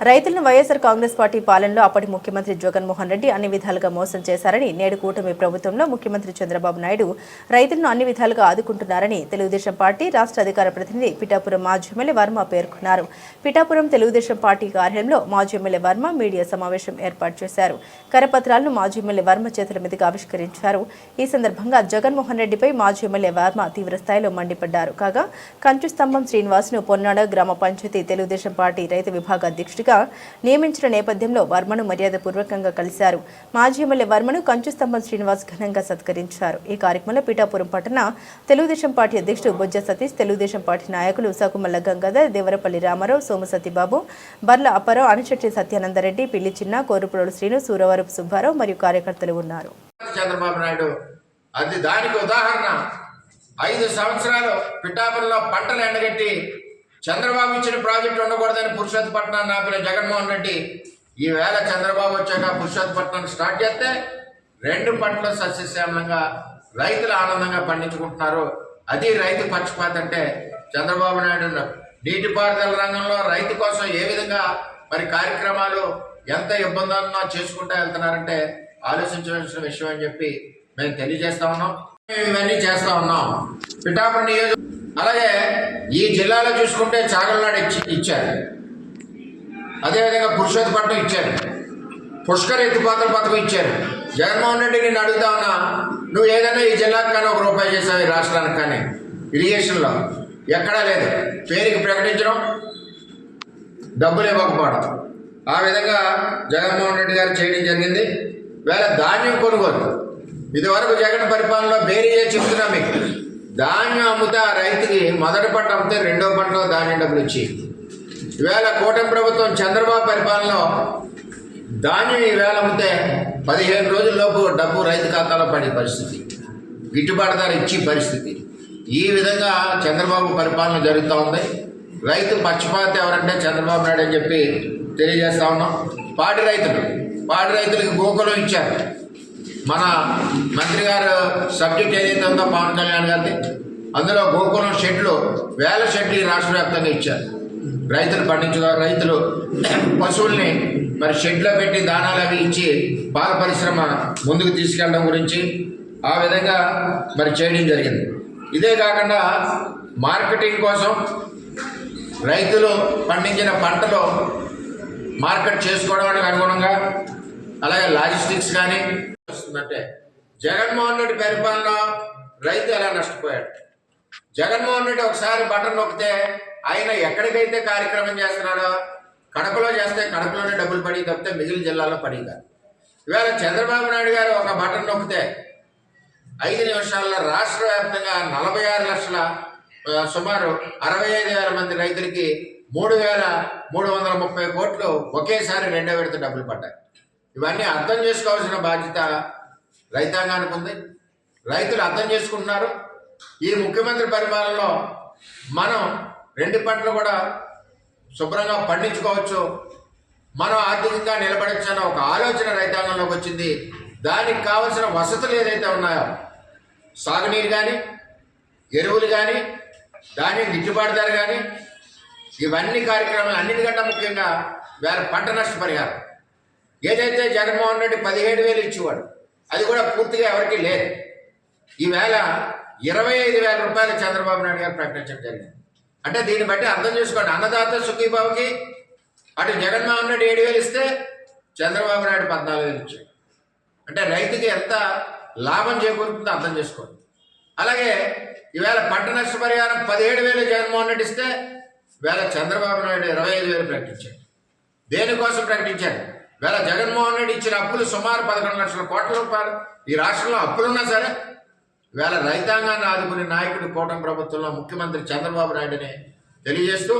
రైతులను వైఎస్ఆర్ కాంగ్రెస్ పార్టీ పాలనలో అప్పటి ముఖ్యమంత్రి జగన్మోహన్ రెడ్డి అన్ని విధాలుగా మోసం చేశారని నేడు కూటమి ప్రభుత్వంలో ముఖ్యమంత్రి చంద్రబాబు నాయుడు రైతులను అన్ని విధాలుగా ఆదుకుంటున్నారని తెలుగుదేశం పార్టీ రాష్ట్ర అధికార ప్రతినిధి పిఠాపురం మాజీ ఎమ్మెల్యే వర్మ పేర్కొన్నారు. పిఠాపురం తెలుగుదేశం పార్టీ కార్యాలయంలో మాజీ ఎమ్మెల్యే వర్మ మీడియా సమావేశం ఏర్పాటు చేశారు. కరపత్రాలను మాజీ ఎమ్మెల్యే వర్మ చేతుల మీదుగా ఆవిష్కరించారు. ఈ సందర్భంగా జగన్మోహన్ రెడ్డిపై మాజీ ఎమ్మెల్యే వర్మ తీవ్రస్థాయిలో మండిపడ్డారు. కాగా కంచు స్తంభం శ్రీనివాస్ను పొన్నాడ గ్రామ పంచాయతీ తెలుగుదేశం పార్టీ రైతు విభాగ అధ్యక్షుడిగా నియమించిన నేపథ్యంలో వర్మను మర్యాదపూర్వకంగా కలిశారు. మాజీ ఎమ్మెల్యే వర్మను కంచుస్తంభం శ్రీనివాస్ ఘనంగా సత్కరించారు. ఈ కార్యక్రమంలో పీఠాపురం పట్టణ తెలుగుదేశం పార్టీ అధ్యక్షుడు బొజ్జ సతీష్ తెలుగుదేశం పార్టీ నాయకులు సకుమల్ల గంగాధర్ దేవరపల్లి రామారావు సోమసతిబాబు బర్ల అప్పారావు అనిచెట్టి సత్యానందరెడ్డి పిల్లి చిన్న కోరుపురోడు శ్రీను సూరవరపు సుబ్బారావు మరియు కార్యకర్తలు ఉన్నారు. చంద్రబాబు నాయుడు అది దానికి ఉదాహరణ. ఐదు సంవత్సరాలు పిఠాపురంలో పంటలు ఎండగట్టి చంద్రబాబు ఇచ్చిన ప్రాజెక్టు ఉండకూడదని పురుషోత్పట్నాన్ని ఆపిన జగన్మోహన్ రెడ్డి ఈవేళ చంద్రబాబు వచ్చాక పురుషోత్పట్నాన్ని స్టార్ట్ చేస్తే రెండు పంటలు సస్యశ్యామలంగా రైతులు ఆనందంగా పండించుకుంటున్నారు. అది రైతు పక్షపాత అంటే చంద్రబాబు నాయుడు నీటిపారుదల రంగంలో రైతు కోసం ఏ విధంగా మరి కార్యక్రమాలు ఎంత ఇబ్బందులన్నా చేసుకుంటూ వెళ్తున్నారంటే ఆలోచించవలసిన విషయం అని చెప్పి మేము తెలియజేస్తా ఉన్నాం. మేము ఇవన్నీ చేస్తా ఉన్నాం. పిఠాపురం నియోజక అలాగే ఈ జిల్లాలో చూసుకుంటే చాగలనాడు ఇచ్చి ఇచ్చారు. అదేవిధంగా పురుషోత్తపట్నం ఇచ్చారు. పుష్కర ఎత్తిపోతల పథకం ఇచ్చారు. జగన్మోహన్ రెడ్డి నేను అడుగుతా ఉన్నా నువ్వు ఏదైనా ఈ జిల్లాకు కానీ ఒక రూపాయి చేసావు ఈ రాష్ట్రానికి కానీ. ఇరిగేషన్లో ఎక్కడా లేదు. పేరుకి ప్రకటించడం డబ్బులు ఇవ్వకపోవడం. ఆ విధంగా జగన్మోహన్ రెడ్డి గారు చేయడం జరిగింది. వేళ ధాన్యం కొనుగోలు. ఇదివరకు జగన్ పరిపాలనలో బేరీ చెప్తున్నా మీకు. ధాన్యం అమ్ముతే ఆ రైతుకి మొదటి పంట అమ్మితే రెండో పంటలో ధాన్యం డబ్బులు వచ్చేది ఈవేళ కూటమి ప్రభుత్వం చంద్రబాబు పరిపాలనలో ధాన్యం ఈవేళ అమ్మితే పదిహేను రోజుల్లోపు డబ్బు రైతు ఖాతాలో పడే పరిస్థితి. గిట్టుబాటు ధర ఇచ్చి పరిస్థితి. ఈ విధంగా చంద్రబాబు పరిపాలన జరుగుతూ ఉంది. రైతు పక్షపాత ఎవరంటే చంద్రబాబు నాయుడు అని చెప్పి తెలియజేస్తా ఉన్నాం. పాడి రైతులు. పాడి రైతులకు గోకులం ఇచ్చారు. మన మంత్రి గారు సబ్జెక్ట్ ఏదైతే ఉందో పవన్ కళ్యాణ్ గారిది. అందులో గోకులం షెడ్లు వేల షెడ్లు రాష్ట్ర వ్యాప్తంగా ఇచ్చారు. రైతులు పండించుకో రైతులు పశువుల్ని మరి షెడ్లో పెట్టి దానాలు అవి ఇచ్చి పాల పరిశ్రమ ముందుకు తీసుకెళ్ళడం గురించి ఆ విధంగా మరి చేయడం జరిగింది. ఇదే కాకుండా మార్కెటింగ్ కోసం రైతులు పండించిన పంటలు మార్కెట్ చేసుకోవడానికి అనుగుణంగా అలాగే లాజిస్టిక్స్ కానీ వస్తుందంటే జగన్మోహన్ రెడ్డి పరిపాలన రైతు ఎలా నష్టపోయాడు? జగన్మోహన్ రెడ్డి ఒకసారి బటన్ నొక్కితే ఆయన ఎక్కడికైతే కార్యక్రమం చేస్తున్నాడో కడపలో చేస్తే కడపలోనే డబ్బులు పడి తప్పితే మిగిలిన జిల్లాలో పడి కాదు ఇవాళ చంద్రబాబు నాయుడు గారు ఒక బటన్ నొక్కితే ఐదు నిమిషాల్లో రాష్ట్ర వ్యాప్తంగా నలభై ఆరు లక్షల సుమారు అరవై ఐదు వేల మంది రైతులకి మూడు వేల మూడు వందల ముప్పై కోట్లు ఒకేసారి రెండో విడత డబ్బులు పడ్డాయి. ఇవన్నీ అర్థం చేసుకోవాల్సిన బాధ్యత రైతాంగానికి ఉంది. రైతులు అర్థం చేసుకుంటున్నారు. ఈ ముఖ్యమంత్రి పరిపాలనలో మనం రెండు పంటలు కూడా శుభ్రంగా పండించుకోవచ్చు. మనం ఆర్థికంగా నిలబడచ్చు అన్న ఒక ఆలోచన రైతాంగంలోకి వచ్చింది. దానికి కావలసిన వసతులు ఏదైతే ఉన్నాయో సాగునీరు కానీ ఎరువులు కానీ దాని గిట్టుబాటు ధర కానీ ఇవన్నీ కార్యక్రమాలు అన్నిటికంటే ముఖ్యంగా వేరే పంట నష్ట పరిహారం ఏదైతే జగన్మోహన్ రెడ్డి పదిహేడు వేలు ఇచ్చేవాడు అది కూడా పూర్తిగా ఎవరికి లేదు. ఈవేళ ఇరవై ఐదు వేల రూపాయలు చంద్రబాబు నాయుడు గారు ప్రకటించడం జరిగింది. అంటే దీన్ని బట్టి అర్థం చేసుకోండి. అన్నదాత సుఖీబాబుకి అటు జగన్మోహన్ రెడ్డి ఏడు వేలు ఇస్తే చంద్రబాబు నాయుడు పద్నాలుగు వేలు ఇచ్చాడు. అంటే రైతుకి ఎంత లాభం చేకూరుతుందో అర్థం చేసుకోండి. అలాగే ఈవేళ పంట నష్టపరిహారం పదిహేడు వేలు జగన్మోహన్ రెడ్డి ఇస్తే వేళ చంద్రబాబు నాయుడు ఇరవై ఐదు వేలు ప్రకటించాడు. దేనికోసం ప్రకటించాడు? వేళ జగన్మోహన్ రెడ్డి ఇచ్చిన అప్పులు సుమారు పదకొండు లక్షల కోట్ల రూపాయలు. ఈ రాష్ట్రంలో అప్పులున్నా సరే వేళ రైతాంగాన్ని ఆదుకునే నాయకుడు కూటమి ప్రభుత్వంలో ముఖ్యమంత్రి చంద్రబాబు నాయుడుని తెలియజేస్తూ